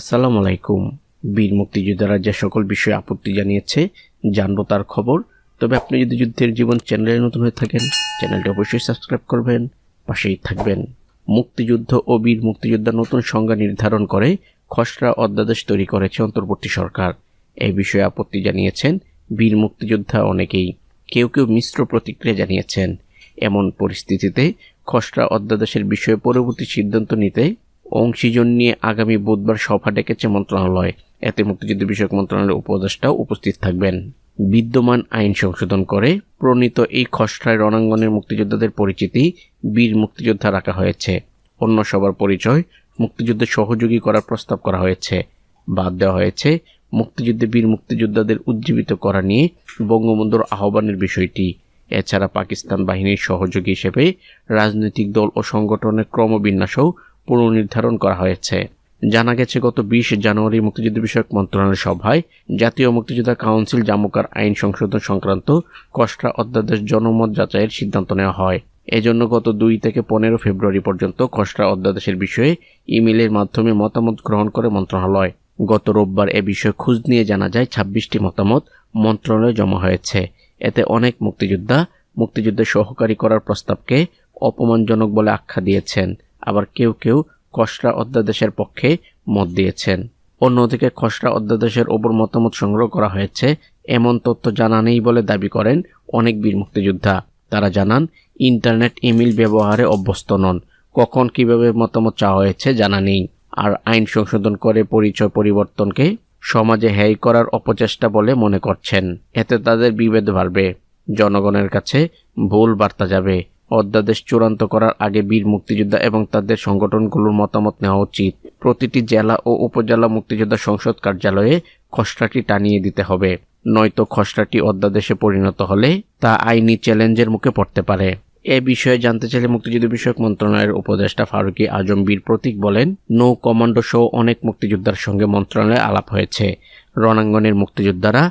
আসসালামু আলাইকুম। বীর মুক্তিযোদ্ধারা যে সকল বিষয়ে আপত্তি জানিয়েছে, জানব তার খবর। তবে আপনি যদি যুদ্ধের জীবন চ্যানেলে নতুন হয়ে থাকেন, চ্যানেলটি অবশ্যই সাবস্ক্রাইব করবেন, পাশেই থাকবেন। মুক্তিযুদ্ধ ও বীর মুক্তিযোদ্ধা নতুন সংজ্ঞা নির্ধারণ করে খসড়া অধ্যাদেশ তৈরি করেছে অন্তর্বর্তী সরকার। এই বিষয়ে আপত্তি জানিয়েছেন বীর মুক্তিযোদ্ধা অনেকেই। কেউ কেউ মিশ্র প্রতিক্রিয়া জানিয়েছেন। এমন পরিস্থিতিতে খসড়া অধ্যাদেশের বিষয়ে পরবর্তী সিদ্ধান্ত নিতে অংশীজন নিয়ে আগামী বুধবার সভা ডেকেছে মন্ত্রণালয়। এতে মুক্তিযুদ্ধ বিষয়ক মন্ত্রণালয়ের উপদেষ্টাও উপস্থিত থাকবেন। বিদ্যমান আইন সংশোধন করে প্রণীত এই খসড়ায় রণাঙ্গনের মুক্তিযোদ্ধাদের পরিচিতি বীর মুক্তিযোদ্ধা রাখা হয়েছে। অন্য সবার পরিচয় মুক্তিযুদ্ধের সহযোগী করার প্রস্তাব করা হয়েছে। বাদ দেওয়া হয়েছে মুক্তিযুদ্ধে বীর মুক্তিযোদ্ধাদের উজ্জীবিত করা নিয়ে বঙ্গবন্ধুর আহ্বানের বিষয়টি। এছাড়া পাকিস্তান বাহিনীর সহযোগী হিসেবে রাজনৈতিক দল ও সংগঠনের ক্রমবিন্যাসও পুনর্নির্ধারণ করা হয়েছে। জানা গেছে, গত বিশ জানুয়ারি মুক্তিযুদ্ধ বিষয়ক মন্ত্রণালয়ের সভায় জাতীয় মুক্তিযোদ্ধা কাউন্সিল জামুকার আইন সংশোধন সংক্রান্ত কষ্টা অধ্যাদেশ জনমত যাচাইয়ের সিদ্ধান্ত নেওয়া হয়। এজন্য গত দুই থেকে পনেরো ফেব্রুয়ারি পর্যন্ত খসড়া অধ্যাদেশের বিষয়ে ইমেলের মাধ্যমে মতামত গ্রহণ করে মন্ত্রণালয়। গত রোববার এ বিষয়ে খোঁজ নিয়ে জানা যায়, ছাব্বিশটি মতামত মন্ত্রণালয়ে জমা হয়েছে। এতে অনেক মুক্তিযোদ্ধা মুক্তিযুদ্ধে সহকারী করার প্রস্তাবকে অপমানজনক বলে আখ্যা দিয়েছেন। আবার কেউ কেউ খসড়া অধ্যাদেশের পক্ষে মত দিয়েছেন। অন্যদিকে খসড়া অধ্যাদেশের ওপর মতামত সংগ্রহ করা হয়েছে। এমন তথ্য জানা নেই বলে দাবি করেন অনেক বীর মুক্তিযোদ্ধা। তারা জানান, ইন্টারনেট ইমেল ব্যবহারে অভ্যস্ত নন। কখন কীভাবে মতামত চাওয়া হয়েছে জানা নেই। আর আইন সংশোধন করে পরিচয় পরিবর্তনকে সমাজে হ্যায় করার অপচেষ্টা বলে মনে করছেন। এতে তাদের বিভেদ বাড়বে। জনগণের কাছে ভুল বার্তা যাবে। অধ্যাদেশ চূড়ান্ত করার আগে বীর মুক্তিযোদ্ধা এবং তাদের সংগঠনগুলোর মতামত নেওয়া উচিত। প্রতিটি জেলা ও উপজেলা মুক্তিযোদ্ধা সংসদ কার্যালয়ে খসড়াটি টানিয়ে দিতে হবে। নয়তো খসড়াটি অধ্যাদেশে পরিণত হলে তা আইনি চ্যালেঞ্জের মুখে পড়তে পারে। এ বিষয়ে জানতে চাইলে মুক্তিযুদ্ধ বিষয়ক মন্ত্রণালয়ের উপদেষ্টা ফারুকি আজম বীর প্রতীক বলেন, নৌ কমান্ডো সহ অনেক মুক্তিযোদ্ধার সঙ্গে মন্ত্রণালয়ে আলাপ হয়েছে। রণাঙ্গনের মুক্তিযোদ্ধারা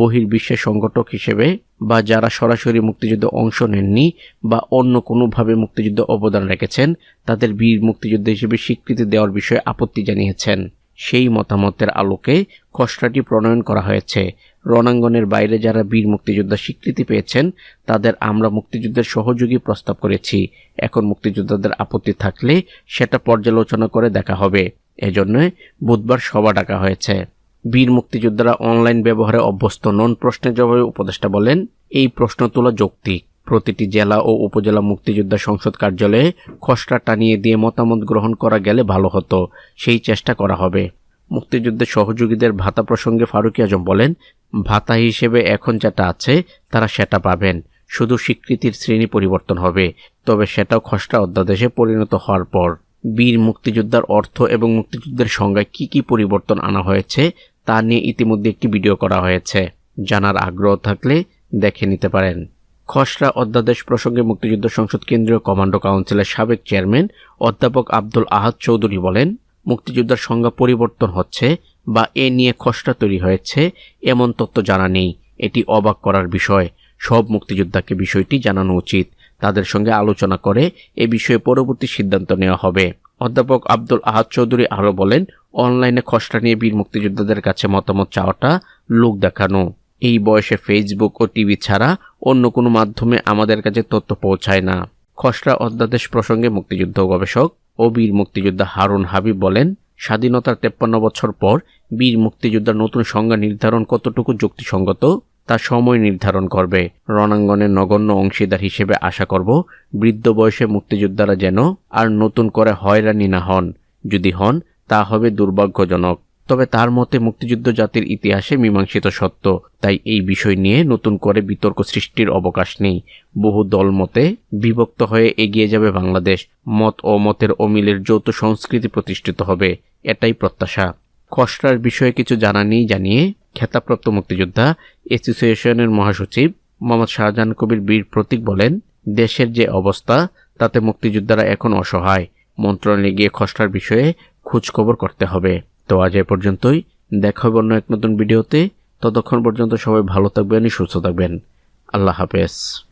বহির্বিশ্বের সংগঠক হিসেবে বা যারা সরাসরি মুক্তিযুদ্ধে অংশ নেননি বা অন্য কোনোভাবে মুক্তিযুদ্ধে অবদান রেখেছেন, তাদের বীর মুক্তিযুদ্ধ হিসেবে স্বীকৃতি দেওয়ার বিষয়ে আপত্তি জানিয়েছেন। সেই মতামতের আলোকে খসড়াটি প্রণয়ন করা হয়েছে। রণাঙ্গনের বাইরে যারা বীর মুক্তিযোদ্ধা স্বীকৃতি পেয়েছেন, তাদের আমরা মুক্তিযুদ্ধের সহযোগী প্রস্তাব করেছি। এখন মুক্তিযোদ্ধাদের আপত্তি থাকলে সেটা পর্যালোচনা করে দেখা হবে। এজন্য বুধবার সভা ডাকা হয়েছে। বীর মুক্তিযোদ্ধারা অনলাইন ব্যবহারে অভ্যস্ত নন প্রশ্নের জবাবে উপদেষ্টা বলেন, এই প্রশ্ন তোলা যৌক্তিক। প্রতিটি জেলা ও উপজেলা মুক্তিযোদ্ধা সংসদ কার্যালয়ে খসড়া টানিয়ে দিয়ে মতামত গ্রহণ করা গেলে ভালো হতো, সেই চেষ্টা করা হবে। মুক্তিযুদ্ধের সহযোগীদের ভাতা প্রসঙ্গে ফারুকি আজম বলেন, ভাতা হিসেবে এখন যেটা আছে, তারা সেটা পাবেন। শুধু স্বীকৃতির শ্রেণি পরিবর্তন হবে, তবে সেটাও খসড়া অধ্যাদেশে পরিণত হওয়ার পর। বীর মুক্তিযোদ্ধার অর্থ এবং মুক্তিযুদ্ধের সংজ্ঞায় কি কি পরিবর্তন আনা হয়েছে তা নিয়ে ইতিমধ্যে একটি ভিডিও করা হয়েছে। জানার আগ্রহ থাকলে দেখে নিতে পারেন। খসড়া অধ্যাদেশ প্রসঙ্গে মুক্তিযুদ্ধ সংসদ কেন্দ্রীয় কমান্ডো কাউন্সিলের সাবেক চেয়ারম্যান অধ্যাপক আব্দুল আহাদ চৌধুরী বলেন, মুক্তিযোদ্ধার সংজ্ঞা পরিবর্তন হচ্ছে বা এ নিয়ে খসড়া তৈরি হয়েছে এমন তথ্য জানা নেই। এটি অবাক করার বিষয়। সব মুক্তিযোদ্ধাকে বিষয়টি জানানো উচিত। তাদের সঙ্গে আলোচনা করে এ বিষয়ে পরবর্তী সিদ্ধান্ত নেওয়া হবে। অধ্যাপক আব্দুল আহাদ চৌধুরী আরও বলেন, অনলাইনে খসড়া নিয়ে বীর মুক্তিযোদ্ধাদের কাছে মতামত চাওয়াটা লোক দেখানো। এই বয়সে ফেসবুক ও টিভি ছাড়া অন্য কোনো মাধ্যমে আমাদের কাছে তথ্য পৌঁছায় না। খসড়া অধ্যাদেশ প্রসঙ্গে মুক্তিযুদ্ধ গবেষক ও বীর মুক্তিযোদ্ধা হারুন হাবিব বলেন, স্বাধীনতার তেপ্পান্ন বছর পর বীর মুক্তিযোদ্ধার নতুন সংজ্ঞা নির্ধারণ কতটুকু যুক্তিসঙ্গত তা সময় নির্ধারণ করবে। রণাঙ্গনের নগণ্য অংশীদার হিসেবে আশা করব, বৃদ্ধ বয়সে মুক্তিযোদ্ধারা যেন আর নতুন করে হয়রানি না হন। যদি হন, তা হবে দুর্ভাগ্যজনক। তবে তার মতে মুক্তিযুদ্ধ জাতির ইতিহাসে মীমাংসিত সত্য। তাই এই বিষয় নিয়ে নতুন করে বিতর্ক সৃষ্টির অবকাশ নেই। বহু দল মতে বিভক্ত হয়ে এগিয়ে যাবে বাংলাদেশ। মত ও মতের অমিলের যৌথ সংস্কৃতি প্রতিষ্ঠিত হবে। এটাই প্রত্যাশা। খসড়ার বিষয়ে কিছু জানা নেই জানিয়ে খেতাপ্রাপ্ত মুক্তিযোদ্ধা অ্যাসোসিয়েশনের মহাসচিব মোহাম্মদ শাহজাহান কবির বীর প্রতীক বলেন, দেশের যে অবস্থা, তাতে মুক্তিযোদ্ধারা এখন অসহায়। মন্ত্রণালয়ে গিয়ে খসড়ার বিষয়ে খোঁজখবর করতে হবে। তো আজ এ পর্যন্তই। দেখা হবে অন্য এক নতুন ভিডিওতে। ততক্ষণ পর্যন্ত সবাই ভালো থাকবেন, সুস্থ থাকবেন। আল্লাহ হাফেজ।